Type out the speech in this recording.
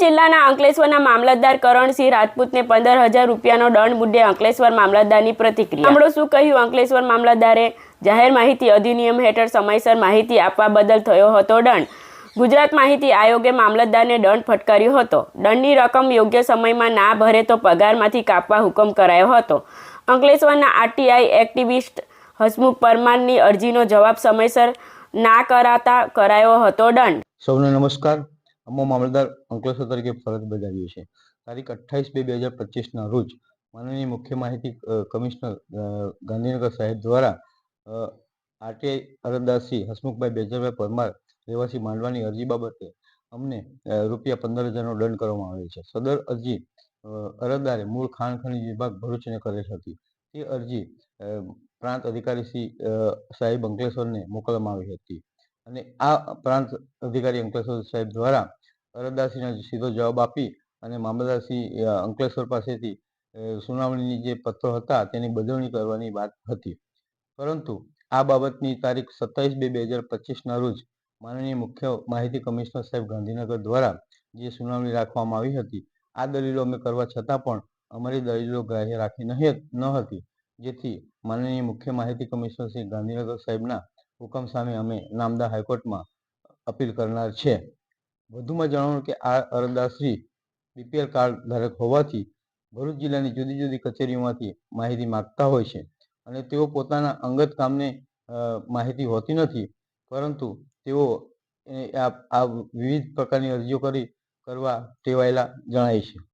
જિલ્લાના અંકલેશ્વરના મામલતદાર કરણસિંહ રાજપૂતને પંદર હજાર રૂપિયાનો દંડ મુદ્દે અંકલેશ્વર મામલતદારની પ્રતિક્રિયા. હમણાં શું કહ્યું અંકલેશ્વર મામલતદારે? જાહેર માહિતી અધિનિયમ હેઠળ સમયસર માહિતી આપવા બદલ થયો હતો દંડ. ગુજરાત માહિતી આયોગે મામલતદારને દંડ ફટકાર્યો હતો. દંડની રકમ યોગ્ય સમયમાં ના ભરે તો પગારમાંથી કાપવા હુકમ કરાયો હતો. અંકલેશ્વરના આરટીઆઈ એક્ટિવિસ્ટ હસમુખ પરમારની અરજીનો જવાબ સમયસર ના કરાતા કરાયો હતો દંડ. સૌને નમસ્કાર. અમો મામલતદાર અંકલેશ્વર તરીકે ફરજ બજાવીએ છે. તારીખ અઠ્ઠાવીસ બે બે હજાર પચીસના રોજ માનનીય મુખ્ય માહિતી કમિશનર ગાંધીનગર સાહેબ દ્વારા આરટીઆઈ અરજદારશ્રી હસમુખભાઈ બેજરભાઈ પરમાર રહેવાસી માંડવાની અરજી બાબતે અમને રૂપિયા પંદર હજારનો દંડ કરવામાં આવેલ છે. સદર અરજી અરજદારે મૂળ ખાણ ખનિજ વિભાગ ભરૂચને કરેલ હતી. તે અરજી પ્રાંત અધિકારી શ્રી સાહેબ અંકલેશ્વરને મોકલવામાં આવી હતી. અને આ પ્રાંત અધિકારી અંકલેશ્વર સાહેબ દ્વારા અરજદારશ્રીને સીધો જવાબ આપી અને મામલતદારશ્રી અંકલેશ્વર પાસેથી સુનાવણીની જે પત્રો હતા તેની બદલણી કરવાની વાત હતી. પરંતુ આ બાબતની તારીખ સત્તાવીસ બે બે હજાર પચીસના રોજ માનનીય મુખ્ય માહિતી કમિશનર સાહેબ ગાંધીનગર દ્વારા જે સુનાવણી રાખવામાં આવી હતી, આ દલીલો અમે કરવા છતાં પણ અમારી દલીલો ગ્રાહ્ય રાખી ન હતી. જેથી માનનીય મુખ્ય માહિતી કમિશનર શ્રી ગાંધીનગર સાહેબના હુકમ સામે અમે નામદા હાઈકોર્ટમાં અપીલ કરનાર છે. વધુમાં જણાવવાનું કે આ અરજદારશ્રી બીપીએલ કાર્ડ ધારક હોવાથી ભરૂચ જિલ્લાની જુદી જુદી કચેરીઓમાંથી માહિતી માગતા હોય છે અને તેઓ પોતાના અંગત કામને માહિતી હોતી નથી. પરંતુ તેઓ આ વિવિધ પ્રકારની અરજીઓ કરી કરવા ટેવાયેલા જણાય છે.